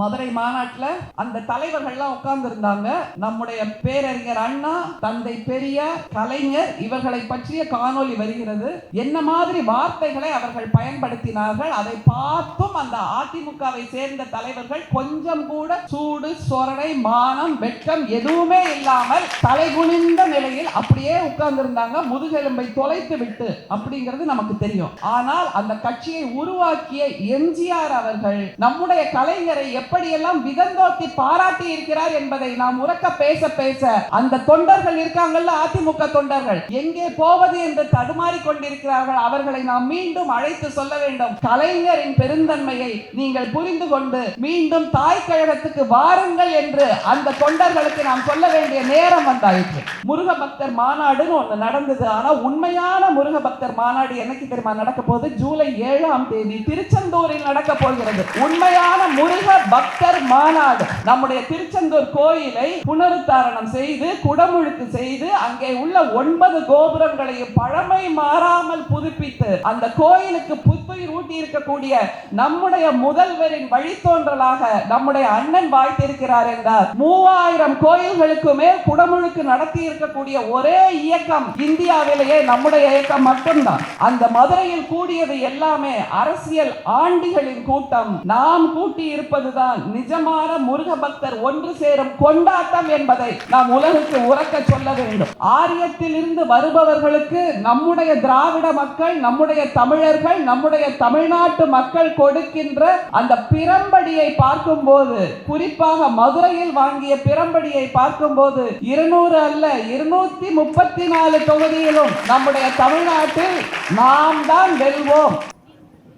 மதுரை மாநாட்டில் அந்த தலைவர்கள்லாம் உட்கார்ந்து இருந்தாங்க நம்முடைய பேரறிஞர் அண்ணா தந்தை பெரிய கலைஞர் இவர்களை பற்றிய காணொளி வருகிறது. என்ன மாதிரி வார்த்தைகளை அவர்கள் பயன்படுத்தினார்கள் அதை பார்த்தும் அந்த அதிமுகவை சேர்ந்த தலைவர்கள் கொஞ்சம் கூட சூடு சொரணை மானம் வெட்கம் எதுவுமே இல்லாமல் தலைகுனிந்த நிலையில் அப்படியே உட்கார்ந்திருந்தாங்க. முதுகெலும்பை தொலைத்து விட்டு அப்படிங்கிறது நமக்கு தெரியும். ஆனால் அந்த கட்சியை உருவாக்கிய எம்ஜிஆர் அவர்கள் நம்முடைய கலைஞரை எப்படியெல்லாம் விதந்தோத்தி பாராட்டி இருக்கிறார் என்பதை நாம் உறக்க பேச பேச அந்த தொண்டர்கள் இருக்காங்கல்ல அதிமுக தொண்டர்கள். எங்கே போவது என்று தடுமாறி கொண்டிருக்கிறார்கள். அவர்களை நாம் மீண்டும் அழைத்து சொல்ல வேண்டும். கலைஞரின் பெருந்தன்மையை நீங்கள் புரிந்து கொண்டு மீண்டும் தாய் கழகத்துக்கு வாருங்கள் என்று அந்த தொண்டர்களுக்கு நாம் சொல்ல வேண்டிய நேரம் வந்தாயிற்று. முருக பக்தர் மாநாடுன்னு ஒண்ணு நடந்தது. ஆனா உண்மையான முருக பக்தர் மாநாடு என்னைக்கு தெரியுமா? நடக்க போகுது ஜூலை ஏழாம் தேதி. திருச்செந்தூரில் நடக்க போகிறது. உண்மையான முருக பக்தர் மாநாடு. நம்முடைய திருச்செந்தூர் கோயிலை புனருத்தாரணம் செய்து குடமுழுக்கு செய்து அங்கே உள்ள ஒன்பது கோபுரங்களையும் பழமை மாறாமல் புதுப்பித்து அந்த கோயிலுக்கு புத்துயிர் ஊட்டி இருக்கக்கூடிய நம்முடைய முதல்வரின் வழித்தோன்றலாக நம்முடைய அண்ணன் வாழ்த்திருக்கிறார் என்றார். மூவாயிரம் கோயில்களுக்கு மேல் குடமுழுக்கு நடத்தி இருக்கக்கூடிய ஒரே இயக்கம் இந்தியாவிலேயே நம்முடைய இயக்கம் மட்டும்தான். அந்த மதுரையில் கூடியது எல்லாமே அரசியல் ஆண்டிகளின் கூட்டம். நாம் கூட்டி இருப்பதுதான் நிஜமான முருக பக்தர் ஒன்று சேரும் கொண்டாட்டம் என்பதை நாம் உலகுக்கு உறக்க சொல்ல வேண்டும். ஆரியத்தில் இருந்து வருபவர்களுக்கு நம்முடைய திராவிட மக்கள் நம்முடைய தமிழர்கள் நம்முடைய தமிழ்நாட்டு மக்கள் கொடுக்கின்ற அந்த பிரம்படியை பார்க்கும்போது குறிப்பாக மதுரையில் வாங்கிய பிரம்படியை பார்க்கும்போது இருநூறு அல்ல இருநூத்தி முப்பத்தி நாலு தொகுதியிலும் நம்முடைய தமிழ்நாட்டில் நாம் தான் வெல்வோம்.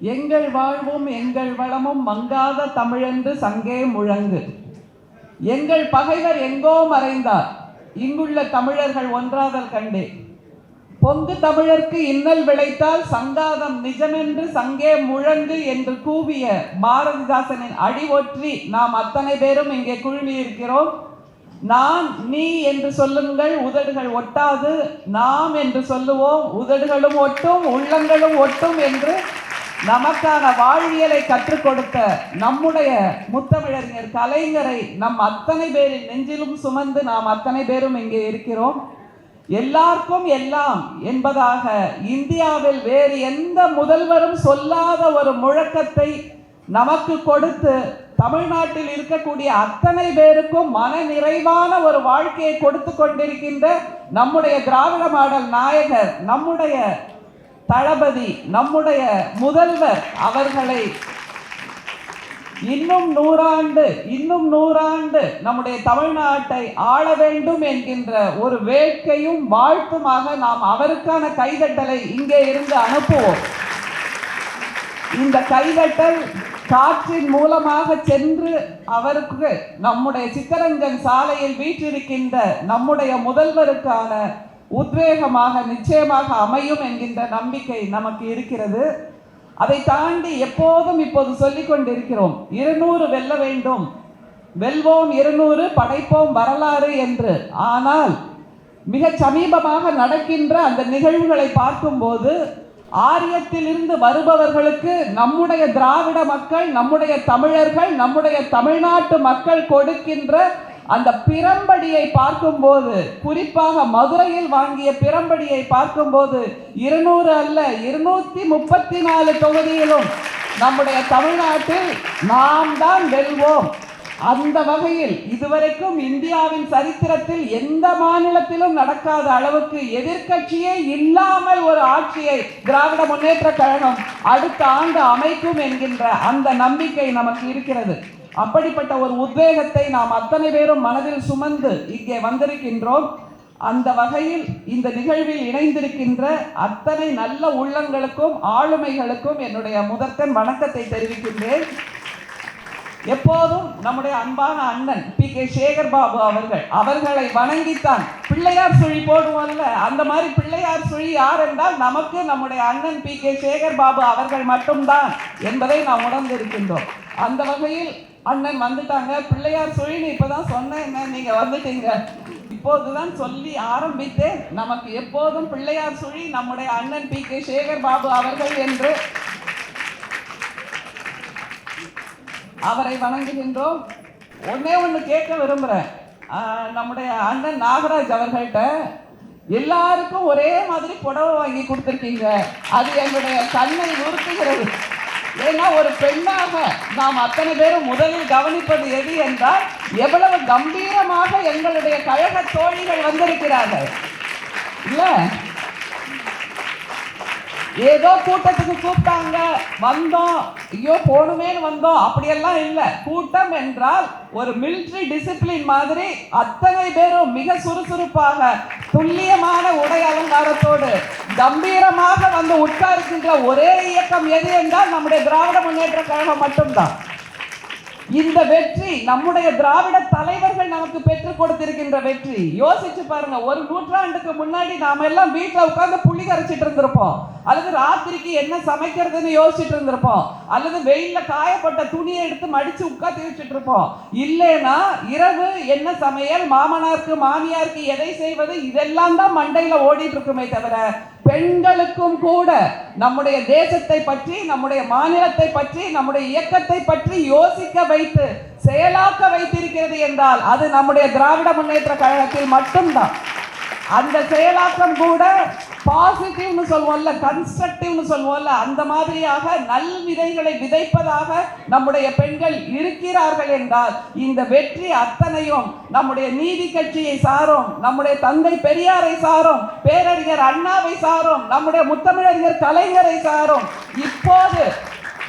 எங்கள் வாழ்வும் எங்கள் வளமும் மங்காத தமிழென்று சங்கே முழங்கு. எங்கள் பகைவர் எங்கோ மறைந்தார். இங்குள்ள தமிழர்கள் ஒன்றாதல் கண்டே. பொங்கு தமிழர்க்கு இன்னல் விளைத்தால் சங்காதம் நிஜமென்று சங்கே முழங்கு என்று கூவிய பாரதிதாசனின் அடி ஒற்றி நாம் அத்தனை பேரும் இங்கே குழுமி இருக்கிறோம் நான் நீ என்று சொல்லுங்கள் உதடுகள் ஒட்டாது. நாம் என்று சொல்லுவோம் உதடுகளும் ஒட்டும் உள்ளங்களும் ஒட்டும் என்று நமக்கான வாழ்வியலை கற்றுக் கொடுத்த நம்முடைய முத்தமிழறிஞர் கலைஞரை நம் அத்தனை பேரின் நெஞ்சிலும் சுமந்து நாம் அத்தனை பேரும் இங்கே இருக்கிறோம். எல்லாருக்கும் எல்லாம் என்பதாக இந்தியாவில் வேறு எந்த முதல்வரும் சொல்லாத ஒரு முழக்கத்தை நமக்கு கொடுத்து தமிழ்நாட்டில் இருக்கக்கூடிய அத்தனை பேருக்கும் மன நிறைவான ஒரு வாழ்க்கையை கொடுத்து கொண்டிருக்கின்ற நம்முடைய திராவிட மாடல் நாயகர் நம்முடைய தளபதி நம்முடைய முதல்வர் அவர்களை இன்னும் நூறாண்டு இன்னும் நூறாண்டு நம்முடைய தமிழ்நாட்டை ஆள வேண்டும் என்கின்ற ஒரு வேட்கையும் வாழ்த்துமாக நாம் அவருக்கான கைதட்டலை இங்கே இருந்து அனுப்புவோம். இந்த கைதட்டல் காற்றின் மூலமாக சென்று அவருக்கு நம்முடைய சித்தரஞ்சன் சாலையில் வீற்றிருக்கின்ற நம்முடைய முதல்வருக்கான உத்வேகமாக நிச்சயமாக அமையும் என்கின்ற நம்பிக்கை நமக்கு இருக்கிறது. அதை தாண்டி எப்போதும் இப்போது சொல்லிக் கொண்டிருக்கிறோம் இருநூறு வெல்ல வேண்டும். வெல்வோம் இருநூறு படைப்போம் வரலாறு என்று. ஆனால் மிக சமீபமாக நடக்கின்ற அந்த நிகழ்வுகளை பார்க்கும்போது ஆரியத்திலிருந்து வருபவர்களுக்கு நம்முடைய திராவிட மக்கள் நம்முடைய தமிழர்கள் நம்முடைய தமிழ்நாட்டு மக்கள் கொடுக்கின்ற அந்த பிரம்படியை பார்க்கும்போது குறிப்பாக மதுரையில் வாங்கிய பிரம்படியை பார்க்கும்போது இருநூறு அல்ல இருநூத்தி முப்பத்தி நாலு தொகுதியிலும் நம்முடைய தமிழ்நாட்டில் நாம் தான் வெல்வோம். அந்த வகையில் இதுவரைக்கும் இந்தியாவின் சரித்திரத்தில் எந்த மாநிலத்திலும் நடக்காத அளவுக்கு எதிர்க்கட்சியே இல்லாமல் ஒரு ஆட்சியை திராவிட முன்னேற்ற கழகம் அடுத்த ஆண்டு அமைக்கும் என்கின்ற அந்த நம்பிக்கை நமக்கு இருக்கிறது. அப்படிப்பட்ட ஒரு உத்வேகத்தை நாம் அத்தனை பேரும் மனதில் சுமந்து இங்கே வந்திருக்கின்றோம். அந்த வகையில் இந்த நிகழ்வில் இணைந்திருக்கின்ற அத்தனை நல்ல உள்ளங்களுக்கும் ஆளுமைகளுக்கும் என்னுடைய முதற்கன் வணக்கத்தை தெரிவிக்கின்றேன். எப்போதும் நம்முடைய அன்பான அண்ணன் பி கே சேகர் பாபு அவர்கள் அவர்களை வணங்கித்தான். பிள்ளையார் சுழி போடுவோம்ல அந்த மாதிரி பிள்ளையார் சுழி யார் என்றால் நமக்கு நம்முடைய அண்ணன் பி கே சேகர் பாபு அவர்கள் மட்டும்தான் என்பதை நாம் உணர்ந்திருக்கின்றோம். அந்த வகையில் அண்ணன் வந்துட்டாங்க. பிள்ளையார் சுழின்னு இப்பதான் சொன்னேன் என்ன நீங்க வந்துட்டீங்க. இப்போதுதான் சொல்லி ஆரம்பித்தேன். நமக்கு எப்போதும் பிள்ளையார் சுழி நம்முடைய அண்ணன் பி. கே. சேகர் பாபு அவர்கள் என்று அவரை வணங்குகின்றோம். ஒன்னே ஒன்று கேட்க விரும்புகிறேன் நம்முடைய அண்ணன் நாகராஜ் அவர்கள்ட்ட எல்லாருக்கும் ஒரே மாதிரி புடவை வாங்கி கொடுத்துருக்கீங்க. அது எங்களுடைய கண்ணை உறுத்துகிறது. ஏன்னா ஒரு பெண்ணாக நாம் அத்தனை பேரும் முதலில் கவனிப்பது எது என்றால் எவ்வளவு கம்பீரமாக எங்களுடைய கழக தோழிகள் வந்திருக்கிறார்கள். இல்லை? ஏதோ கூட்டத்துக்கு கூப்பிட்டாங்க வந்தோம். ஐயோ போகணுமேனு வந்தோம். அப்படியெல்லாம் இல்லை. கூட்டம் என்றால் ஒரு மிலிட்ரி டிசிப்ளின் மாதிரி அத்தனை பேரும் மிக சுறுசுறுப்பாக துல்லியமான உடை அலங்காரத்தோடு கம்பீரமாக வந்து உட்கார்க்கின்ற ஒரே இயக்கம் எது என்றால் நம்முடைய திராவிட முன்னேற்ற கழகம் மட்டும்தான். இந்த வெற்றி நம்முடைய திராவிட தலைவர்கள் நமக்கு பெற்றுக் கொடுத்திருக்கின்ற வெற்றி. யோசிச்சு பாருங்க ஒரு நூற்றாண்டுக்கு முன்னாடி நாம எல்லாம் வீட்டுல உட்காந்து புள்ளி கரைச்சிட்டு இருந்திருப்போம். அல்லது ராத்திரிக்கு என்ன சமைக்கிறதுன்னு யோசிச்சுட்டு இருந்திருப்போம். அல்லது வெயில்ல காயப்பட்ட துணியை எடுத்து மடிச்சு உட்காந்து வச்சுட்டு இருப்போம். இல்லைன்னா இரவு என்ன சமையல்? மாமனாருக்கு மாமியாருக்கு எதை செய்வது? இதெல்லாம் தான் மண்டையில ஓடிட்டு இருக்குமே தவிர பெண்களுக்கும் கூட நம்முடைய தேசத்தை பற்றி நம்முடைய மாநிலத்தை பற்றி நம்முடைய இயக்கத்தை பற்றி யோசிக்க வைத்து செயலாக்க வைத்திருக்கிறது என்றால் அது நம்முடைய திராவிட முன்னேற்ற கழகத்தில் மட்டும்தான். அந்த செயலாக்கம் கூட பாசிட்டிவ்னு சொல்லுவோம்ல கன்ஸ்ட்ரக்டிவ்னு சொல்லுவோம்ல அந்த மாதிரியாக நல் விதைகளை விதைப்பதாக நம்முடைய பெண்கள் இருக்கிறார்கள் என்றால் இந்த வெற்றி அத்தனையும் நம்முடைய நீதி கட்சியை சாரும் நம்முடைய தந்தை பெரியாரை சாரும் பேரறிஞர் அண்ணாவை சாரும் நம்முடைய முத்தமிழறிஞர் கலைஞரை சாரும். இப்போது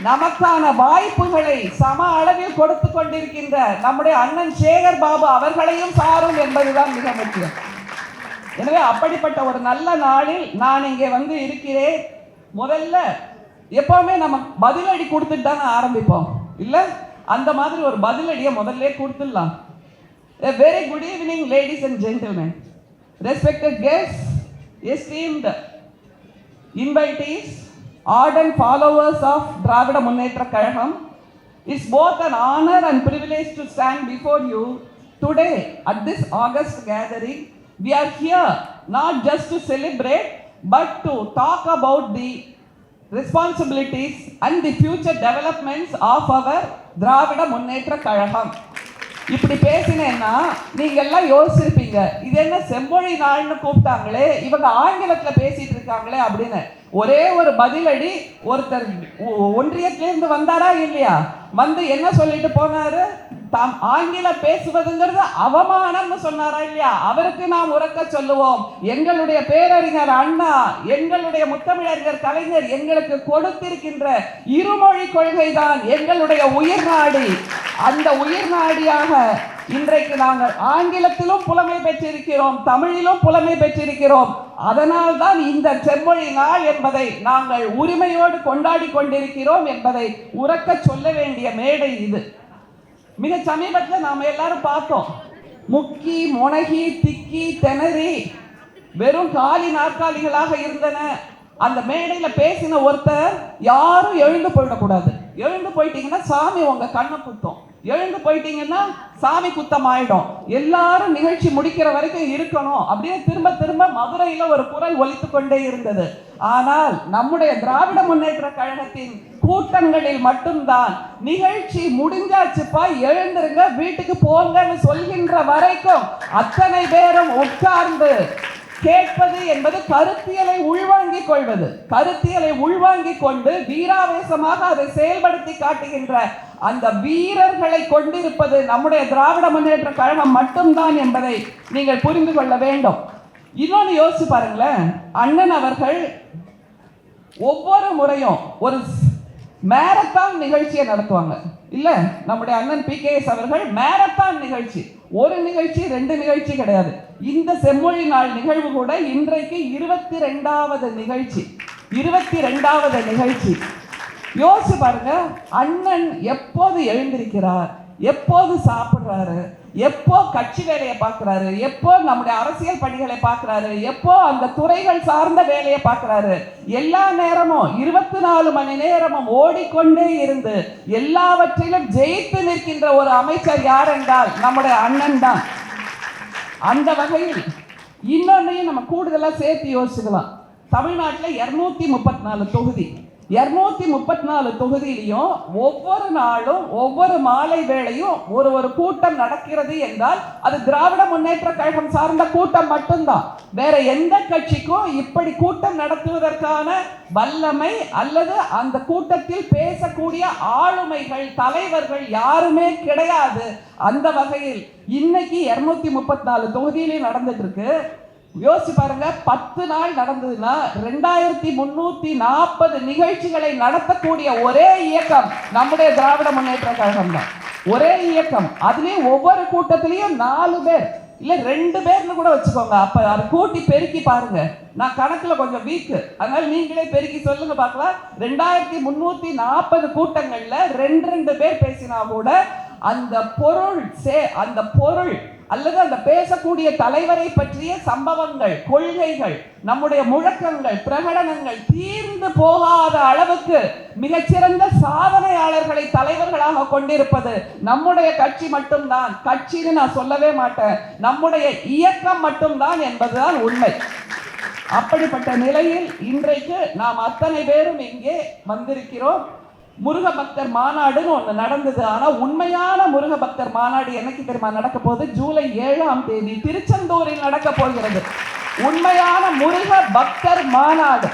நமக்கான வாய்ப்புகளை சம அளவில் கொடுத்து கொண்டிருக்கின்ற நம்முடைய அண்ணன் சேகர் பாபு அவர்களையும் சாரும் என்பதுதான் மிக முக்கியம். எனவே அப்படிப்பட்ட ஒரு நல்ல நாளில் நான் இங்கே வந்து இருக்கிறேன் முதல்ல எப்பவுமே நம்ம பதிலடி கொடுத்துட்டு தானே ஆரம்பிப்போம் இல்லை அந்த மாதிரி ஒரு பதிலடியை முதல்ல கொடுத்துடலாம் very good evening ladies and gentlemen respected guest esteemed invitees art and followers of Dravida Munnetra Kazhagam it's both an honor and privilege to stand before you today at this august gathering We are here not just to celebrate, but to talk about the responsibilities and the future developments of our Dravida Munnetra Kazhagam. இப்படி பேசினேன்னா நீங்க எல்லாம் யோசிச்சிருப்பீங்க இது என்ன செம்மொழி நாள்னு கூப்பிட்டாங்களே இவங்க ஆங்கிலத்துல பேசிட்டு இருக்காங்களே அப்படின்னு. ஒரே ஒரு பதிலடி ஒருத்தர் ஒ- வந்தாரா இல்லையா? வந்து என்ன சொல்லிட்டு போனாரு? தாம் ஆங்கிலம் பேசுவதுங்கிறது அவமானம்னு சொன்னாரா இல்லையா? அவருக்கு நாம் உறக்க சொல்லுவோம். எங்களுடைய பேரறிஞர் அண்ணா எங்களுடைய முத்தமிழறிஞர் கலைஞர் எங்களுக்கு கொடுத்திருக்கின்ற இருமொழி கொள்கைதான் எங்களுடைய உயிர் நாடி. அந்த உயிர் நாடியாக இன்றைக்கு நாங்கள் ஆங்கிலத்திலும் புலமை பெற்றிருக்கிறோம் தமிழிலும் புலமை பெற்றிருக்கிறோம். அதனால் தான் இந்த செம்மொழி நாள் என்பதை நாங்கள் உரிமையோடு கொண்டாடி கொண்டிருக்கிறோம் என்பதை உறக்க சொல்ல வேண்டிய மேடை இது. மிக சமீபத்தில் நாம எல்லாரும் பார்த்தோம். முக்கி முனகி திக்கி திணறி வெறும் காலி நாற்காலிகளாக இருந்தன. அந்த மேடையில பேசின ஒருத்தர் யாரும் எழுந்து போயிடக்கூடாது. எழுந்து போயிட்டீங்கன்னா சாமி உங்க கண்ணை குத்தும். எழுந்து போயிட்டீங்கன்னா சாமி குத்தம் ஆயிடும் எல்லாரும் நிகழ்ச்சி முடிக்கிற வரைக்கும் இருக்கணும் அப்படின்னு திரும்ப திரும்ப மதுரையில ஒரு குரல் ஒலித்து கொண்டே இருந்தது. ஆனால் நம்முடைய திராவிட முன்னேற்ற கழகத்தின் கூட்டங்களில் மட்டும்தான். நிகழ்ச்சி முடிஞ்சாச்சுப்பா எழுந்திருங்க வீட்டுக்கு போங்கன்னு சொல்கின்ற வரைக்கும் அத்தனை பேரும் உட்கார்ந்து கேட்பது என்பது கருத்தியலை உள்வாங்கிக் கொள்வது. கருத்தியலை உள்வாங்கிக் கொண்டு வீராவேசமாக அதை செயல்படுத்தி காட்டுகின்ற அந்த வீரர்களை கொண்டிருப்பது நம்முடைய திராவிட முன்னேற்ற கழகம் மட்டும்தான் என்பதை நீங்கள் புரிந்து கொள்ள வேண்டும். இன்னொன்று யோசிச்சு பாருங்களேன். அண்ணன் அவர்கள் ஒவ்வொரு முறையும் ஒரு மேரத்தான் நிகழ்ச்சியை நடத்துவாங்க. இல்லை நம்முடைய அண்ணன் பி அவர்கள் மேரத்தான் நிகழ்ச்சி. ஒரு நிகழ்ச்சி ரெண்டு நிகழ்ச்சி கிடையாது. இந்த செம்மொழி நாள் நிகழ்வு கூட இன்றைக்கு இருபத்தி ரெண்டாவது நிகழ்ச்சி. இருபத்தி ரெண்டாவது நிகழ்ச்சி. யோசிச்சு பாருங்க அண்ணன் எப்போது எழுந்திருக்கிறார்? எப்போது சாப்பிட்றாரு? எப்போ கட்சி வேலையை பார்க்குறாரு? எப்போ நம்முடைய அரசியல் பணிகளை பார்க்குறாரு? எப்போ அந்த துறைகள் சார்ந்த வேலையை பார்க்குறாரு? எல்லா நேரமும் இருபத்தி நாலு மணி நேரமும் ஓடிக்கொண்டே இருந்து எல்லாவற்றிலும் ஜெயித்து நிற்கின்ற ஒரு அமைச்சர் யார் என்றால் நம்முடைய அண்ணன் தான். அந்த வகையில் இன்னொன்னையும் நம்ம கூடுதலாக சேர்த்து யோசிச்சுக்கலாம். தமிழ்நாட்டில் இரநூத்தி முப்பத்தி நாலு தொகுதி. இருநூத்தி முப்பத்தி நாலு தொகுதியிலையும் ஒவ்வொரு நாளும் ஒவ்வொரு மாலை வேளையும் ஒரு ஒரு கூட்டம் நடக்கிறது என்றால் அது திராவிட முன்னேற்ற கழகம் சார்ந்த கூட்டம் மட்டும்தான். வேற எந்த கட்சிக்கும் இப்படி கூட்டம் நடத்துவதற்கான வல்லமை அல்லது அந்த கூட்டத்தில் பேசக்கூடிய ஆளுமைகள் தலைவர்கள் யாருமே கிடையாது. அந்த வகையில் இன்னைக்கு இருநூத்தி முப்பத்தி நாலு தொகுதியிலையும் நடந்துட்டு இருக்கு. யோசிச்சு பாருங்க பத்து நாள் நடந்ததுன்னா ரெண்டாயிரத்தி முன்னூத்தி நாற்பது நிகழ்ச்சிகளை நடத்தக்கூடிய ஒரே இயக்கம் நம்முடைய திராவிட முன்னேற்ற கழகம் தான். ஒரே இயக்கம். அதுலயும் ஒவ்வொரு கூட்டத்திலையும் நாலு பேர். இல்ல ரெண்டு பேர்னு கூட வச்சுக்கோங்க. அப்ப அதை கூட்டி பெருக்கி பாருங்க. நான் கணக்குல கொஞ்சம் வீக்கு அதனால நீங்களே பெருக்கி சொல்லுங்க பார்க்கலாம். ரெண்டாயிரத்தி முன்னூத்தி நாற்பது கூட்டங்கள்ல ரெண்டு ரெண்டு பேர் பேசினா கூட அந்த பொருள் சே அந்த பொருள் அல்லது அந்த பேசக்கூடிய தலைவரை பற்றிய சம்பவங்கள் கொள்கைகள் நம்முடைய முழக்கங்கள் பிரகடனங்கள் தீர்ந்து போகாத அளவுக்கு மிகச்சிறந்த சாதனையாளர்களை தலைவர்களாக கொண்டிருப்பது நம்முடைய கட்சி மட்டும்தான். கட்சின்னு நான் சொல்லவே மாட்டேன். நம்முடைய இயக்கம் மட்டும்தான் என்பதுதான் உண்மை. அப்படிப்பட்ட நிலையில் இன்றைக்கு நாம் அத்தனை பேரும் இங்கே வந்திருக்கிறோம். முருக பக்தர் மாநாடுன்னு ஒன்று நடந்தது. ஆனால் உண்மையான முருக பக்தர் மாநாடு என்னைக்கு தெரியுமா நடக்க போகுது? ஜூலை ஏழாம் தேதி திருச்செந்தூரில் நடக்க போகிறது. உண்மையான முருக பக்தர் மாநாடு.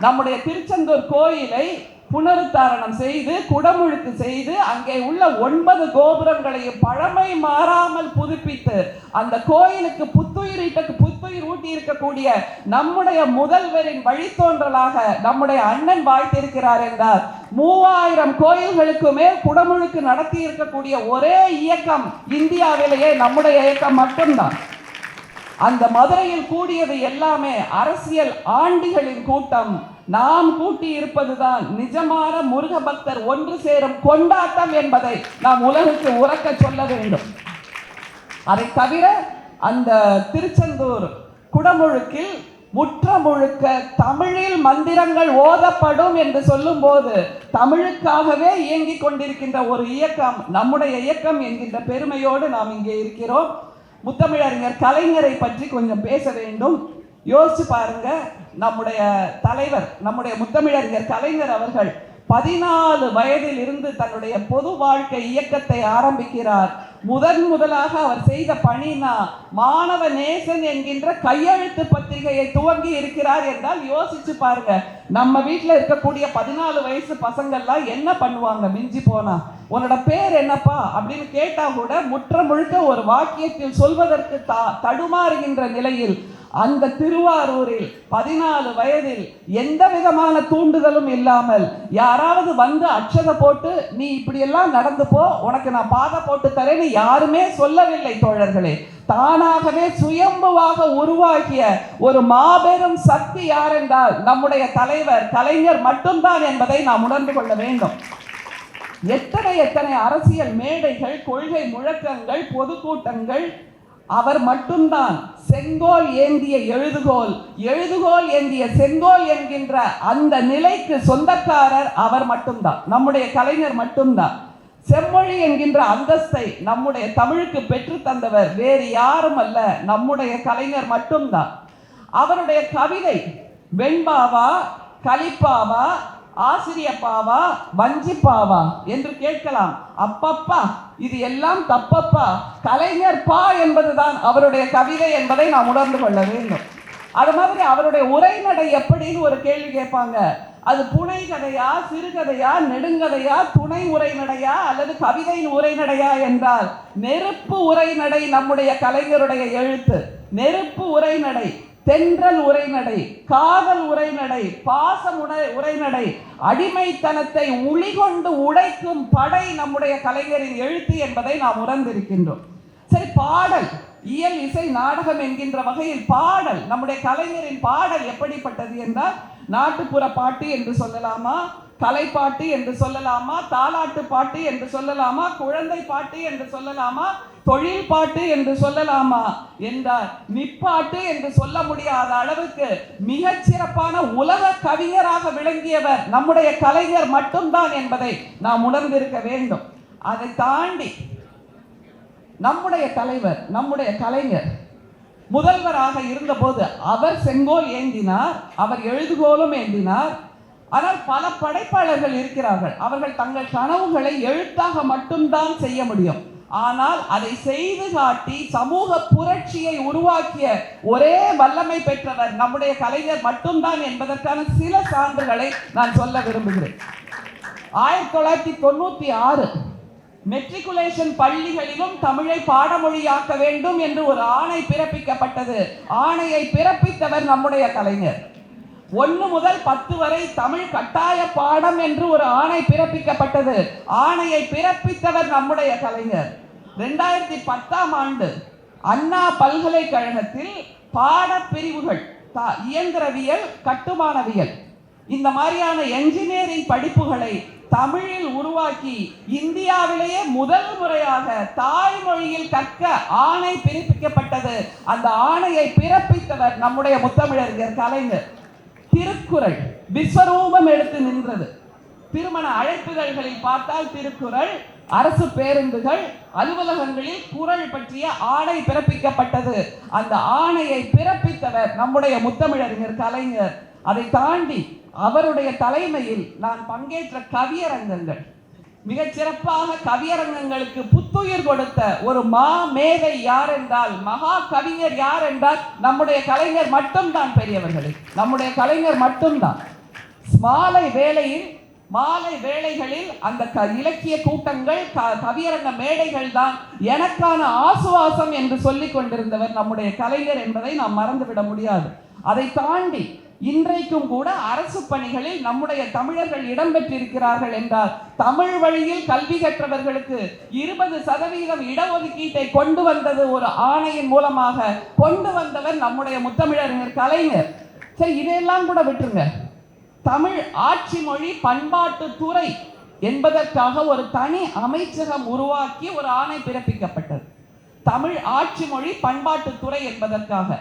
நம்முடைய திருச்செந்தூர் கோயிலை புனருத்தாரணம் செய்து குடமுழுக்கு செய்து அங்கே உள்ள ஒன்பது கோபுரங்களையும் பழமை மாறாமல் புதுப்பித்து அந்த கோயிலுக்கு புத்துயிரிட்ட புத்துயிர் ஊட்டி இருக்கக்கூடிய நம்முடைய முதல்வரின் வழித்தோன்றலாக நம்முடைய அண்ணன் வாழ்த்திருக்கிறார் என்றார். மூவாயிரம் கோயில்களுக்கு மேல் குடமுழுக்கு நடத்தி இருக்கக்கூடிய ஒரே இயக்கம் இந்தியாவிலேயே நம்முடைய இயக்கம் மட்டும்தான். அந்த மதுரையில் கூடியது எல்லாமே அரசியல் ஆண்டிகளின் கூட்டம். நாம் கூட்டி இருப்பதுதான் நிஜமான முருக பக்தர் ஒன்று சேரும் கொண்டாட்டம் என்பதை நாம் உலகுக்கு உறக்க சொல்ல வேண்டும். அதை தவிர அந்த திருச்செந்தூர் குடமுழுக்கில் முற்ற முழுக்க தமிழில் மந்திரங்கள் ஓதப்படும் என்று சொல்லும்போது தமிழுக்காகவே இயங்கிக் கொண்டிருக்கின்ற ஒரு இயக்கம் நம்முடைய இயக்கம் என்கின்ற பெருமையோடு நாம் இங்கே இருக்கிறோம். முத்தமிழறிஞர் கலைஞரை பற்றி கொஞ்சம் பேச வேண்டும். யோசிச்சு பாருங்க நம்முடைய தலைவர் நம்முடைய முத்தமிழறிஞர் கலைஞர் அவர்கள் பதினாலு வயதில் இருந்து தன்னுடைய பொது வாழ்க்கை இயக்கத்தை ஆரம்பிக்கிறார். முதன் முதலாக அவர் செய்த பணினா மாணவ நேசன் என்கின்ற கையெழுத்து பத்திரிகையை துவங்கி இருக்கிறார் என்றால் யோசிச்சு பாருங்க. நம்ம வீட்டில் இருக்கக்கூடிய பதினாலு வயசு பசங்கள்லாம் என்ன பண்ணுவாங்க? மிஞ்சி போனா. உன்னோட பேர் என்னப்பா? அப்படின்னு கேட்டா கூட முற்ற முழுக்க ஒரு வாக்கியத்தில் சொல்வதற்கு த தடுமாறுகின்ற நிலையில் அந்த திருவாரூரில் பதினாலு வயதில் எந்த விதமான தூண்டுதலும் இல்லாமல் யாராவது வந்து அக்ஷதை போட்டு நீ இப்படியெல்லாம் நடந்து போ உனக்கு நான் பாதை போட்டு தரேன்னு யாருமே சொல்லவில்லை தோழர்களே. தானாகவே சுயம்புவாக உருவாக்கிய ஒரு மாபெரும் சக்தி யார் என்றால் நம்முடைய தலைவர் கலைஞர் மட்டும்தான் என்பதை நாம் உணர்ந்து கொள்ள வேண்டும். எத்தனை எத்தனை அரசியல் மேடைகள் கொள்கை முழக்கங்கள் பொதுக்கூட்டங்கள் அவர் மட்டும்தான் செங்கோல் ஏந்திய எழுதுகோல் எழுதுகோல் ஏந்திய செங்கோல் என்கின்ற அந்த நிலைக்கு சொந்தக்காரர் அவர் மட்டும்தான். நம்முடைய கலைஞர் மட்டும்தான். செம்மொழி என்கின்ற அந்தஸ்தை நம்முடைய தமிழுக்கு பெற்று தந்தவர் வேறு யாரும் அல்ல நம்முடைய கலைஞர் மட்டும்தான். அவருடைய கவிதை வெண்பாவா கலிப்பாவா ஆசிரியப்பாவா வஞ்சிப்பாவா என்று கேட்கலாம். அப்பப்பா இது எல்லாம் தப்பப்பா. கலைஞர் பா என்பதுதான் அவருடைய கவிதை என்பதை நாம் உணர்ந்து கொள்ள வேண்டும். அது மாதிரி அவருடைய உரைநடை எப்படின்னு ஒரு கேள்வி கேட்பாங்க. அது புனை கதையா சிறுகதையா நெடுங்கதையா துணை உரைநடையா அல்லது கவிதையின் உரைநடையா என்றால் நெருப்பு உரைநடை நம்முடைய கலைஞருடைய எழுத்து. நெருப்பு உரைநடை தென்றல் உரைநடை காதல் உரைநடை பாசம் உடை உரைநடை அடிமைத்தனத்தை உளிகொண்டு உடைக்கும் படை நம்முடைய கலைஞரின் எழுத்து என்பதை நாம் உணர்ந்திருக்கின்றோம். சரி பாடல். இயல் இசை நாடகம் என்கின்ற வகையில் பாடல் நம்முடைய கலைஞரின் பாடல் எப்படிப்பட்டது என்றால் நாட்டுப்புற பாட்டு என்று சொல்லலாமா கலைப்பாட்டு என்று சொல்லலாமா தாலாட்டு பாட்டு என்று சொல்லலாமா குழந்தை பாட்டு என்று சொல்லலாமா தொழில் பாட்டு என்று சொல்லலாமா என்றார் நிப்பாட்டு என்று சொல்ல முடியாத அளவுக்கு மிகச்சிறப்பான உலக கவிஞராக விளங்கியவர் நம்முடைய கலைஞர் மட்டும்தான் என்பதை நாம் உணர்ந்திருக்க வேண்டும். அதை தாண்டி நம்முடைய தலைவர் நம்முடைய கலைஞர் முதல்வராக இருந்தபோது அவர் செங்கோல் ஏந்தினார் அவர் எழுதுகோலும் ஏந்தினார். ஆனால் பல படைப்பாளர்கள் இருக்கிறார்கள். அவர்கள் தங்கள் கனவுகளை எழுத்தாக மட்டும்தான் செய்ய முடியும். ஆனால் அதை செய்து காட்டி சமூக புரட்சியை உருவாக்கிய ஒரே வல்லமை பெற்றவர் நம்முடைய கலைஞர் மட்டும்தான் என்பதற்கான சில சான்றுகளை நான் சொல்ல விரும்புகிறேன். ஆயிரத்தி தொள்ளாயிரத்தி தொண்ணூற்றி ஆறு மெட்ரிகுலேஷன் பள்ளிகளிலும் தமிழை பாடமொழியாக்க வேண்டும் என்று ஒரு ஆணை பிறப்பிக்கப்பட்டது. ஆணையை பிறப்பித்தவர் நம்முடைய கலைஞர். ஒன்று முதல் பத்து வரை தமிழ் கட்டாய பாடம் என்று ஒரு ஆணை பிறப்பிக்கப்பட்டது. ஆணையை பிறப்பித்தவர் நம்முடைய கலைஞர். ரெண்டாயிரத்தி பத்தாம் ஆண்டு அண்ணா பல்கலைக்கழகத்தில் பாடப்பிரிவுகள் இயந்திரவியல் கட்டுமானவியல் இந்த மாதிரியான என்ஜினியரிங் படிப்புகளை தமிழில் உருவாக்கி இந்தியாவிலேயே முதல் முறையாக தாய்மொழியில் கற்க ஆணை பிறப்பிக்கப்பட்டது. அந்த ஆணையை பிறப்பித்தவர் நம்முடைய முத்தமிழறிஞர் கலைஞர். திருக்குறள் விஸ்வரூபம் எடுத்து நின்றது. திருமண அழைப்புதழ்களில் பார்த்தால் திருக்குறள் அரசு பேருந்துகள் அலுவலகங்களில் குறள் பற்றிய ஆணை பிறப்பிக்கப்பட்டது. அந்த ஆணையை பிறப்பித்தவர் நம்முடைய முத்தமிழறிஞர் கலைஞர். அதை தாண்டி அவருடைய தலைமையில் நான் பங்கேற்ற கவியரங்கங்கள். மிகச் சிறப்பாக கவியரங்கங்களுக்கு புத்துயிர் கொடுத்த ஒரு மா மேதை யார் என்றால் மகா கவிஞர் யார் என்றால் நம்முடைய கலைஞர் மட்டும்தான் பெரியவர்களே. நம்முடைய கலைஞர் மட்டும்தான். மாலை வேளையில் மாலை வேளைகளில் அந்த க இலக்கிய கூட்டங்கள் க- கவியரங்க மேடைகள் தான் எனக்கான ஆசுவாசம் என்று சொல்லிக் கொண்டிருந்தவர் நம்முடைய கலைஞர் என்பதை நாம் மறந்துவிட முடியாது. அதை தாண்டி இன்றைக்கும் கூட அரசு பணிகளில் நம்முடைய தமிழர்கள் இடம்பெற்றிருக்கிறார்கள் என்றால் தமிழ் வழியில் கல்வி கற்றவர்களுக்கு இருபது சதவீதம் இடஒதுக்கீட்டை கொண்டு வந்தது ஒரு ஆணையின் மூலமாக கொண்டு வந்தவர் நம்முடைய முத்தமிழறிஞர் கலைஞர். சரி இதையெல்லாம் கூட விட்டுருங்க. தமிழ் ஆட்சி மொழி பண்பாட்டு துறை என்பதற்காக ஒரு தனி அமைச்சகம் உருவாக்கி ஒரு ஆணை பிறப்பிக்கப்பட்டது. தமிழ் ஆட்சி மொழி பண்பாட்டு துறை என்பதற்காக.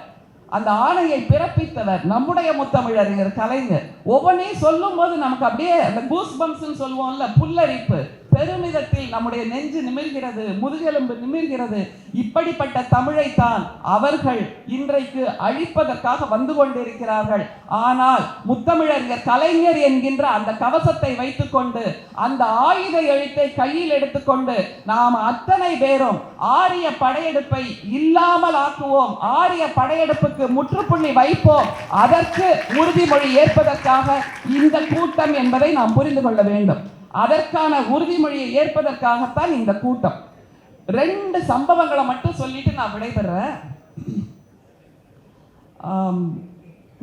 அந்த ஆணையை பிறப்பித்தவர் நம்முடைய முத்தமிழறிஞர் கலைஞர். ஒவ்வொன்றையும் சொல்லும் போது நமக்கு அப்படியே அந்த கூஸ் பம்ப்ஸ்ன்னு சொல்லுவோம்ல புல்லரிப்பு. பெருமிதத்தில் நம்முடைய நெஞ்சு நிமிர்கிறது முதுகெலும்பு நிமிர்கிறது இப்படிப்பட்ட தமிழைத்தான் அவர்கள் இன்றைக்கு அழிப்பதற்காக வந்து கொண்டிருக்கிறார்கள். ஆனால் முத்தமிழறிஞர் கலைஞர் என்கின்ற அந்த கவசத்தை வைத்துக்கொண்டு அந்த ஆயுத எழுத்தை கையில் எடுத்துக்கொண்டு நாம் அத்தனை பேரும் ஆரிய படையெடுப்பை இல்லாமல் ஆக்குவோம். ஆரிய படையெடுப்புக்கு முற்றுப்புள்ளி வைப்போம். அதற்கு உறுதிமொழி ஏற்பதற்காக இந்த கூட்டம் என்பதை நாம் புரிந்து கொள்ள வேண்டும். அதற்கான உறுதிமொழியை ஏற்பதற்காகத்தான் இந்த கூட்டம். ரெண்டு சம்பவங்களை மட்டும் சொல்லிட்டு நான் விடைபெறேன்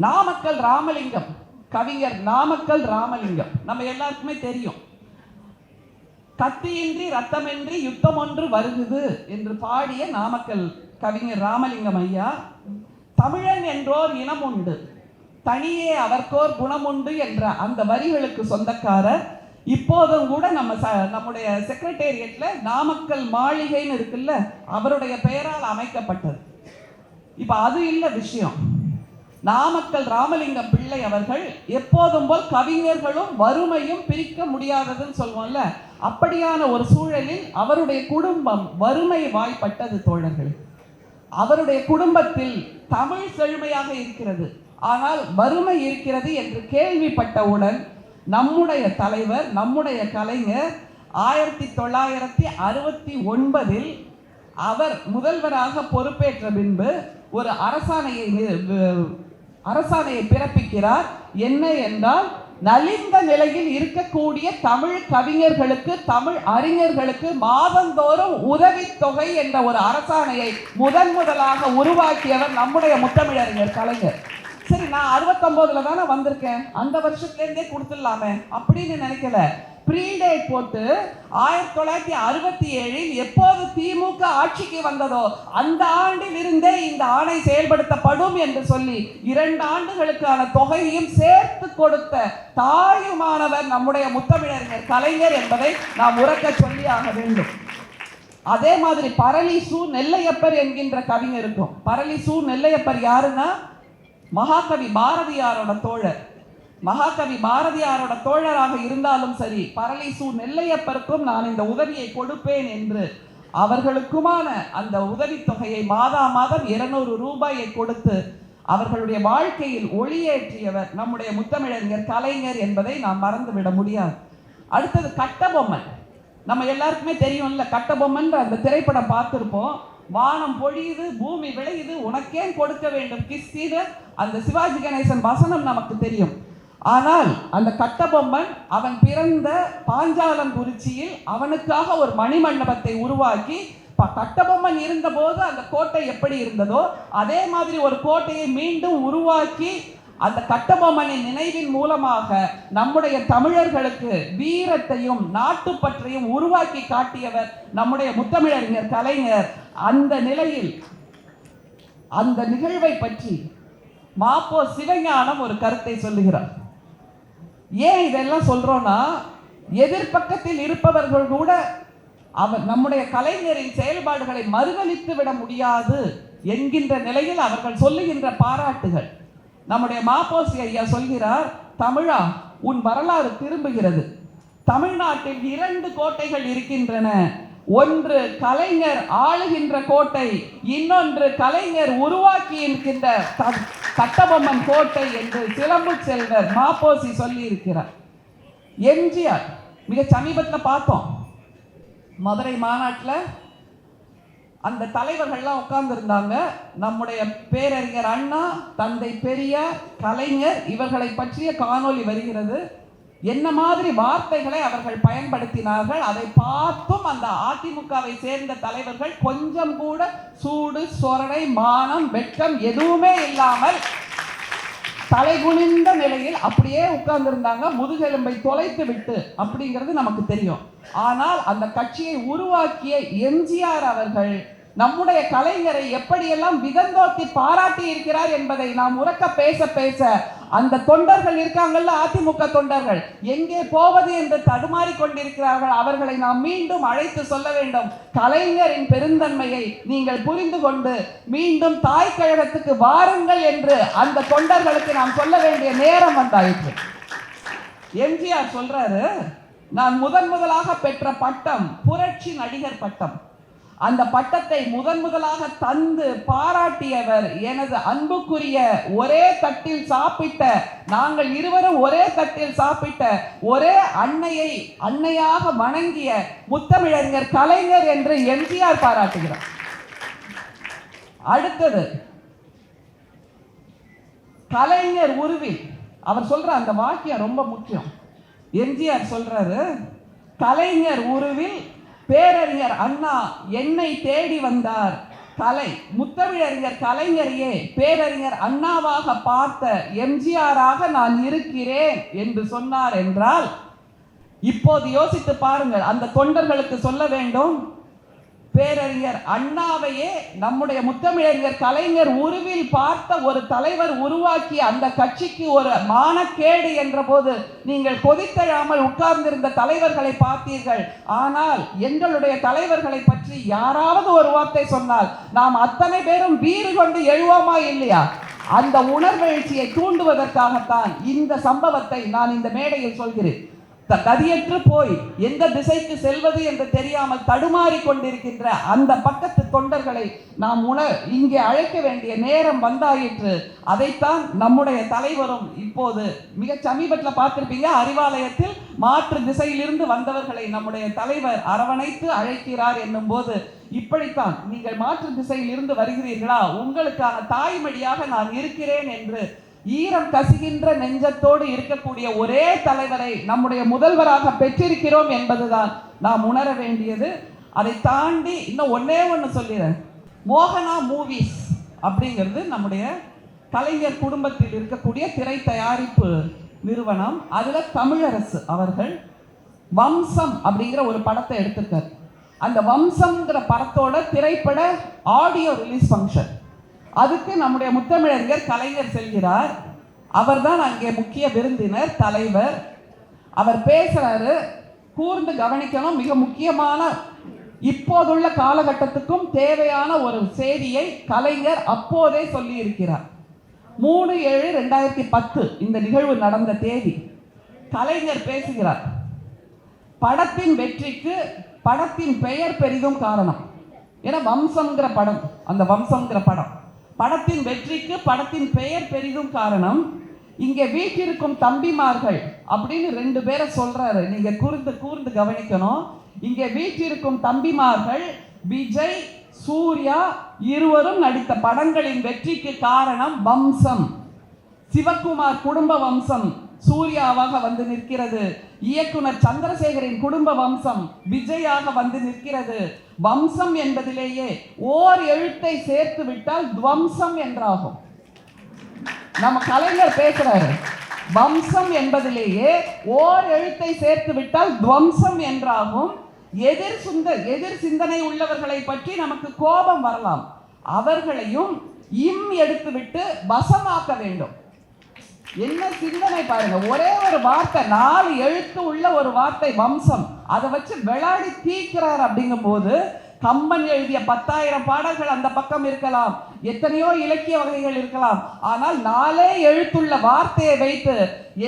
நாமக்கல் ராமலிங்கம் கவிஞர் நாமக்கல் ராமலிங்கம் நம்ம எல்லாருக்குமே தெரியும். கத்தியின்றி ரத்தமின்றி யுத்தம் ஒன்று வருகுது என்று பாடிய நாமக்கல் கவிஞர் ராமலிங்கம் ஐயா தமிழன் என்றோர் இனம் உண்டு தனியே அவர்க்கோர் குணமுண்டு என்ற அந்த வரிகளுக்கு சொந்தக்காரர் இப்போதும் கூட நம்ம ச நம்முடைய செக்ரட்டேரியட்டில் நாமக்கல் மாளிகைன்னு இருக்குல்ல அவருடைய பெயரால் அமைக்கப்பட்டது. இப்போ அது இல்லை விஷயம். நாமக்கல் ராமலிங்கம் பிள்ளை அவர்கள் எப்போதும் போல் கவிஞர்களும் வறுமையும் பிரிக்க முடியாததுன்னு சொல்லுவோம்ல அப்படியான ஒரு சூழலில் அவருடைய குடும்பம் வறுமை வாய்ப்பட்டது தோழர்கள். அவருடைய குடும்பத்தில் தமிழ் செழுமையாக இருக்கிறது. ஆனால் வறுமை இருக்கிறது என்று கேள்விப்பட்டவுடன் நம்முடைய தலைவர் நம்முடைய கலைஞர் ஆயிரத்தி தொள்ளாயிரத்தி அறுபத்தி ஒன்பதில் அவர் முதல்வராக பொறுப்பேற்ற பின்பு ஒரு அரசாணையை அரசாணையை பிறப்பிக்கிறார். என்ன என்றால் நலிந்த நிலையில் இருக்கக்கூடிய தமிழ் கவிஞர்களுக்கு தமிழ் அறிஞர்களுக்கு மாதந்தோறும் உதவித்தொகை என்ற ஒரு அரசாணையை முதன் முதலாக உருவாக்கியவர் நம்முடைய முத்தமிழறிஞர் கலைஞர். சரி நான் அறுபத்தொம்போதுல தானே வந்திருக்கேன். அந்த வருஷத்துலேருந்தே கொடுத்துடலாமே. அப்படின்னு நினைக்கல. ப்ரீடேட் போட்டு ஆயிரத்தி தொள்ளாயிரத்தி அறுபத்தி ஏழில் எப்போது திமுக ஆட்சிக்கு வந்ததோ அந்த ஆண்டில் இருந்தே இந்த ஆணை செயல்படுத்தப்படும் என்று சொல்லி இரண்டு ஆண்டுகளுக்கான தொகையையும் சேர்த்து கொடுத்த தாயுமானவர் நம்முடைய முத்தமிழறிஞர் கலைஞர் என்பதை நாம் உறக்க சொல்லி ஆக வேண்டும். அதே மாதிரி பரளிசு நெல்லையப்பர் என்கின்ற கவிஞருக்கும் பரளிசு நெல்லையப்பர் யாருன்னா? மகாகவி பாரதியாரோட தோழர். மகாகவி பாரதியாரோட தோழராக இருந்தாலும் சரி பரளிசு நெல்லையப்பருக்கும் நான் இந்த உதவியை கொடுப்பேன் என்று அவர்களுக்குமான அந்த உதவித்தொகையை மாதா மாதம் இருநூறு ரூபாயை கொடுத்து அவர்களுடைய வாழ்க்கையில் ஒளியேற்றியவர் நம்முடைய முத்தமிழறிஞர் கலைஞர் என்பதை நாம் மறந்துவிட முடியாது. அடுத்தது கட்டபொம்மன். நம்ம எல்லாருக்குமே தெரியும்ல கட்டபொம்மன்ற அந்த திரைப்படம் பார்த்துருப்போம். வானம் பொழியுது பூமி விளையுது உனக்கேன் கொடுக்க வேண்டும் கிஸ்தீர அந்த சிவாஜி கணேசன் வசனம் நமக்கு தெரியும். ஆனால் அந்த கட்டபொம்மன் அவன் பிறந்த பாஞ்சாலங்குறிச்சியில் அவனுக்காக ஒரு மணிமண்டபத்தை உருவாக்கி ப- கட்டபொம்மன் இருந்தபோது அந்த கோட்டை எப்படி இருந்ததோ அதே மாதிரி ஒரு கோட்டையை மீண்டும் உருவாக்கி அந்த கட்டபொம்மனின் நினைவின் மூலமாக நம்முடைய தமிழர்களுக்கு வீரத்தையும் நாட்டுப்பற்றையும் உருவாக்கி காட்டியவர் நம்முடைய முத்தமிழறிஞர் கலைஞர். அந்த நிலையில் அந்த நிகழ்வை பற்றி மாப்போ சிவஞானம் ஒரு கருத்தை சொல்லுகிறார். ஏன் இதெல்லாம் சொல்றோம்னா எதிர்பக்கத்தில் இருப்பவர்கள் கூட அவர் நம்முடைய கலைஞரின் செயல்பாடுகளை மறுதளித்து விட முடியாது என்கின்ற நிலையில் அவர்கள் சொல்லுகின்ற பாராட்டுகள். நம்முடைய மாப்போசி ஐயா சொல்கிறார் தமிழா உன் வரலாறு திரும்புகிறது. தமிழ்நாட்டில் இரண்டு கோட்டைகள் இருக்கின்றன. ஒன்று கலைஞர் ஆளுகின்ற கோட்டை இன்னொன்று கலைஞர் உருவாக்கி இருக்கின்ற கட்டபொம்மன் கோட்டை என்று சிலம்பு செல்வர் மாப்போசி சொல்லி இருக்கிறார் எம்ஜிஆர் மிக சமீபத்தில் பார்த்தோம். மதுரை மாநாட்டில் அந்த தலைவர்கள்லாம் உட்கார்ந்துருந்தாங்க. நம்முடைய பேரறிஞர் அண்ணா தந்தை பெரியார் கலைஞர் இவர்களை பற்றிய காணொளி வருகிறது. என்ன மாதிரி வார்த்தைகளை அவர்கள் பயன்படுத்தினார்கள் அதை பார்த்தும் அந்த அதிமுகவை சேர்ந்த தலைவர்கள் கொஞ்சம் கூட சூடு சொரணை மானம் வெட்கம் எதுவுமே இல்லாமல் தலைகுனிந்த நிலையில் அப்படியே உட்கார்ந்திருந்தாங்க. முதுகெலும்பை தொலைத்து விட்டு அப்படிங்கிறது நமக்கு தெரியும். ஆனால் அந்த கட்சியை உருவாக்கிய எம்ஜிஆர் அவர்கள் நம்முடைய கலைஞரை எப்படியெல்லாம் விதந்தோத்தி பாராட்டி இருக்கிறார் என்பதை நாம் உறக்க பேச பேச அந்த தொண்டர்கள் இருக்காங்கல்ல அதிமுக தொண்டர்கள் எங்கே போவது என்று தடுமாறி கொண்டிருக்கிறார்கள். அவர்களை நாம் மீண்டும் அழைத்து சொல்ல வேண்டும். கலைஞரின் பெருந்தன்மையை நீங்கள் புரிந்து கொண்டு மீண்டும் தாய் கழகத்துக்கு வாருங்கள் என்று அந்த தொண்டர்களுக்கு நாம் சொல்ல வேண்டிய நேரம் வந்தாயிற்று. எம்ஜிஆர் சொல்றாரு நான் முதன் முதலாக பெற்ற பட்டம் புரட்சி நடிகர் பட்டம். அந்த பட்டத்தை முதன் முதலாக தந்து பாராட்டியவர் எனது அன்புக்குரிய ஒரே தட்டில் சாப்பிட்ட நாங்கள் இருவரும் ஒரே தட்டில் சாப்பிட்ட ஒரே அன்னையை அன்னையாக வணங்கிய முத்தமிழறிஞர் கலைஞர் என்று எம்ஜிஆர் பாராட்டுகிறார். அடுத்தது கலைஞர் உருவில் அவர் சொல்ற அந்த வாக்கியம் ரொம்ப முக்கியம். எம்ஜிஆர் சொல்றாரு கலைஞர் உருவில் பேரறிஞர் அண்ணா என்னை தேடி வந்தார். கலை முத்தமிழறிஞர் கலைஞரையே பேரறிஞர் அண்ணாவாக பார்த்த எம்ஜிஆராக நான் இருக்கிறேன் என்று சொன்னார் என்றால் இப்போது யோசித்து பாருங்கள் அந்த தொண்டர்களுக்கு சொல்ல வேண்டும் பேரறிஞர் அண்ணாவையே நம்முடைய முத்தமிழறிஞர் கலைஞர் உருவில் பார்த்த ஒரு தலைவர் உருவாக்கிய அந்த கட்சிக்கு ஒரு மானக்கேடு என்ற போது நீங்கள் கொதித்தழாமல் உட்கார்ந்திருந்த தலைவர்களை பார்த்தீர்கள். ஆனால் எங்களுடைய தலைவர்களை பற்றி யாராவது ஒரு வார்த்தை சொன்னால் நாம் அத்தனை பேரும் வீறு கொண்டு எழுவோமா இல்லையா? அந்த உணர்வெழுச்சியை தூண்டுவதற்காகத்தான் இந்த சம்பவத்தை நான் இந்த மேடையில் சொல்கிறேன். கதியற்று போய் எந்த திசைக்கு செல்வது என்று தெரியாமல் தடுமாறி கொண்டிருக்கின்ற அந்த பக்கத்து தொண்டர்களை நாம் உண இங்கே அழைக்க வேண்டிய நேரம் வந்தாயிற்று. அதைத்தான் நம்முடைய தலைவரும் இப்போது மிக சமீபத்தில் பார்த்திருப்பீங்க. அறிவாலயத்தில் மாற்று திசையிலிருந்து வந்தவர்களை நம்முடைய தலைவர் அரவணைத்து அழைக்கிறார் என்னும் போது இப்படித்தான் நீங்கள் மாற்று திசையில் இருந்து வருகிறீர்களா? உங்களுக்கான தாய்மடியாக நான் இருக்கிறேன் என்று ஈரம் கசிகின்ற நெஞ்சத்தோடு இருக்கக்கூடிய ஒரே தலைவரை நம்முடைய முதல்வராக பெற்றிருக்கிறோம் என்பதுதான் நாம் உணர வேண்டியது. அதை தாண்டி இன்னும் ஒன்னே ஒன்று சொல்லிடுறேன் மோகனா மூவிஸ் அப்படிங்கிறது நம்முடைய கலைஞர் குடும்பத்தில் இருக்கக்கூடிய திரை தயாரிப்பு நிறுவனம். அதில் தமிழரசு அவர்கள் வம்சம் அப்படிங்கிற ஒரு படத்தை எடுத்திருக்கார். அந்த வம்சம்ங்கிற படத்தோட திரைப்பட ஆடியோ ரிலீஸ் ஃபங்க்ஷன் அதுக்கு நம்முடைய முத்தமிழறிஞர் கலைஞர் செல்கிறார். அவர்தான் அங்கே முக்கிய விருந்தினர் தலைவர். அவர் பேசுறாரு கூர்ந்து கவனிக்கணும். மிக முக்கியமான இப்போதுள்ள காலகட்டத்துக்கும் தேவையான ஒரு செய்தியை கலைஞர் அப்போதே சொல்லி இருக்கிறார் மூணு ஏழு ரெண்டாயிரத்தி பத்து இந்த நிகழ்வு நடந்த தேதி கலைஞர் பேசுகிறார். படத்தின் வெற்றிக்கு படத்தின் பெயர் பெரிதும் காரணம். ஏன்னா வம்சங்கிற படம் அந்த வம்சங்கிற படம். படத்தின் வெற்றிக்கு படத்தின் பெயர் பெரிதும் காரணம் இங்கே வீட்டிற்கும் தம்பிமார்கள் அப்படின்னு ரெண்டு பேரை சொல்றாரு. நீங்க கூர்ந்து கூர்ந்து கவனிக்கணும். இங்கே வீட்டிற்கும் தம்பிமார்கள் விஜய் சூர்யா இருவரும் நடித்த படங்களின் வெற்றிக்கு காரணம் வம்சம். சிவகுமார் குடும்ப வம்சம் சூர்யாவாக வந்து நிற்கிறது. இயக்குனர் சந்திரசேகரின் குடும்ப வம்சம் விஜயாக வந்து நிற்கிறது. வம்சம் என்பதிலேயே ஓர் எழுத்தை சேர்த்து விட்டால் துவம்சம் என்றாகும். நம்ம கலைஞர் பேசுறாரு. வம்சம் என்பதிலேயே ஓர் எழுத்தை சேர்த்து விட்டால் துவம்சம் என்றாகும். எதிர் சுந்த எதிர் சிந்தனை உள்ளவர்களை பற்றி நமக்கு கோபம் வரலாம். அவர்களையும் இம் எடுத்துவிட்டு வசமாக்க வேண்டும். என்ன சிந்தனை பாருங்க ஒரே ஒரு வார்த்தை நாலு எழுத்து உள்ள ஒரு வார்த்தை வம்சம். அதை வச்சு விளையாடி தீக்கிறார் அப்படிங்கும்போது கம்பன் எழுதிய பத்தாயிரம் பாடல்கள் அந்த பக்கம் இருக்கலாம் எத்தனையோ இலக்கிய வகைகள் இருக்கலாம். ஆனால் நாலே எழுத்துள்ள வார்த்தையை வைத்து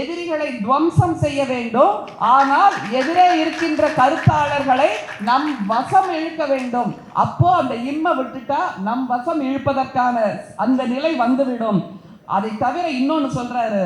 எதிரிகளை துவம்சம் செய்ய வேண்டும். ஆனால் எதிரே இருக்கின்ற கருத்தாளர்களை நம் வசம் இழுக்க வேண்டும். அப்போ அந்த இம்மை விட்டுட்டா நம் வசம் இழுப்பதற்கான அந்த நிலை வந்துவிடும். அதை தவிர இன்னொன்னு சொல்றாரு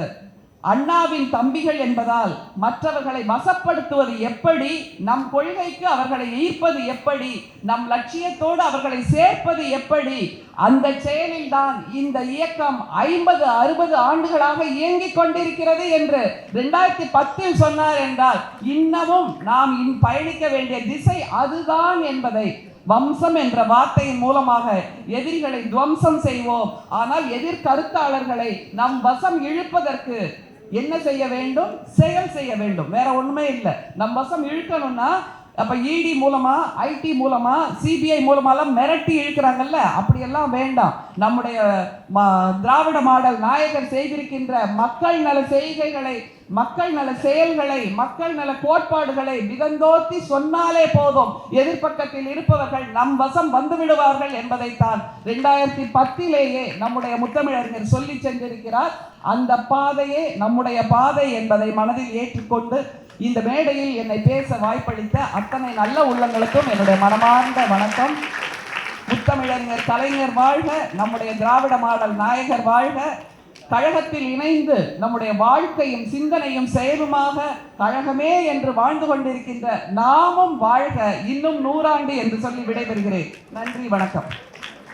அண்ணாவின் தம்பிகள் என்பதால் மற்றவர்களை வசப்படுத்துவது எப்படி நம் கொள்கைக்கு அவர்களை ஈர்ப்பது எப்படி நம் லட்சியத்தோடு அவர்களை சேர்ப்பது எப்படி அந்த செயலில் தான் இந்த இயக்கம் ஐம்பது அறுபது ஆண்டுகளாக இயங்கிக் கொண்டிருக்கிறது என்று ரெண்டாயிரத்தி பத்தில் சொன்னார் என்றால் இன்னமும் நாம் பயணிக்க வேண்டிய திசை அதுதான் என்பதை வம்சம் என்ற வார்த்தையின் மூலமாக எதிரிகளை துவம்சம் செய்வோம். ஆனால் எதிர்கருத்தாளர்களை நம் வசம் இழுப்பதற்கு என்ன செய்ய வேண்டும்? செயல் செய்ய வேண்டும். வேற ஒண்ணுமே இல்லை. நம் வசம் இழுக்கணும்னா அப்போ இடி மூலமாக ஐடி மூலமாக சிபிஐ மூலமாலாம் மிரட்டி இழுக்கிறாங்கல்ல? அப்படியெல்லாம் வேண்டாம். நம்முடைய திராவிட மாடல் நாயகர் செய்திருக்கின்ற மக்கள் நல செய்கைகளை மக்கள் நல செயல்களை மக்கள் நல கோட்பாடுகளை மிகந்தோத்தி சொன்னாலே போதும். எதிர்ப்பக்கத்தில் இருப்பவர்கள் நம் வசம் வந்து விடுவார்கள் என்பதைத்தான் ரெண்டாயிரத்தி பத்திலேயே நம்முடைய முத்தமிழறிஞர் சொல்லி சென்றிருக்கிறார். அந்த பாதையே நம்முடைய பாதை என்பதை மனதில் ஏற்றுக்கொண்டு இந்த மேடையில் என்னை பேச வாய்ப்பளித்த அத்தனை நல்ல உள்ளங்களுக்கும் என்னுடைய மனமார்ந்த வணக்கம். முத்தமிழறிஞர் கலைஞர் வாழ்க நம்முடைய திராவிட மாடல் நாயகர் வாழ்க. கழகத்தில் இணைந்து நம்முடைய வாழ்க்கையும் சிந்தனையும் செயலுமாக கழகமே என்று வாழ்ந்து கொண்டிருக்கின்ற நாமும் வாழ்க. இன்னும் நூறாண்டு என்று சொல்லி விடைபெறுகிறேன். நன்றி வணக்கம்.